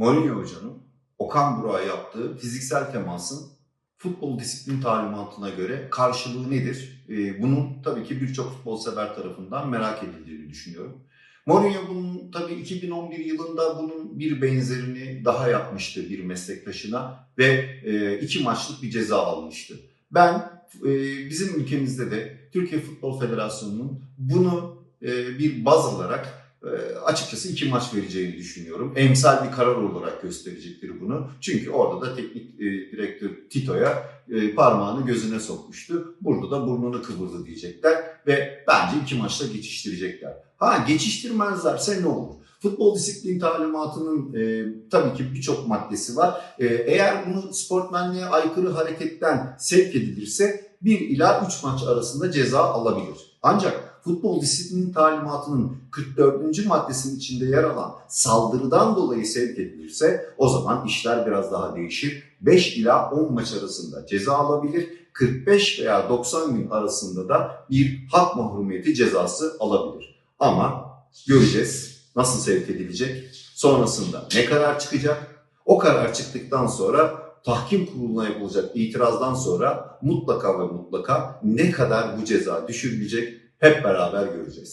Mourinho Hoca'nın Okan Burak'a yaptığı fiziksel temasın futbol disiplin talimatına göre karşılığı nedir? Ee, bunun tabii ki birçok futbol sever tarafından merak edildiğini düşünüyorum. Mourinho bunun tabii 2011 yılında bunun bir benzerini daha yapmıştı bir meslektaşına ve e, iki maçlık bir ceza almıştı. Ben e, bizim ülkemizde de Türkiye Futbol Federasyonu'nun bunu e, bir baz alarak e, açıkçası iki maç vereceğini düşünüyorum. Emsal bir karar olarak gösterecektir bunu. Çünkü orada da teknik e, direktör Tito'ya e, parmağını gözüne sokmuştu. Burada da burnunu kıvırdı diyecekler ve bence iki maçta geçiştirecekler. Ha geçiştirmezlerse ne olur? Futbol disiplin talimatının e, tabii ki birçok maddesi var. E, eğer bunu sportmenliğe aykırı hareketten sevk edilirse 1 ila 3 maç arasında ceza alabilir. Ancak futbol disiplin talimatının 44. maddesinin içinde yer alan saldırıdan dolayı sevk edilirse o zaman işler biraz daha değişir. 5 ila 10 maç arasında ceza alabilir. 45 veya 90 gün arasında da bir hak mahrumiyeti cezası alabilir. Ama göreceğiz nasıl sevk edilecek, sonrasında ne karar çıkacak. O karar çıktıktan sonra tahkim kuruluna yapılacak itirazdan sonra mutlaka ve mutlaka ne kadar bu ceza düşürülecek hep beraber göreceğiz.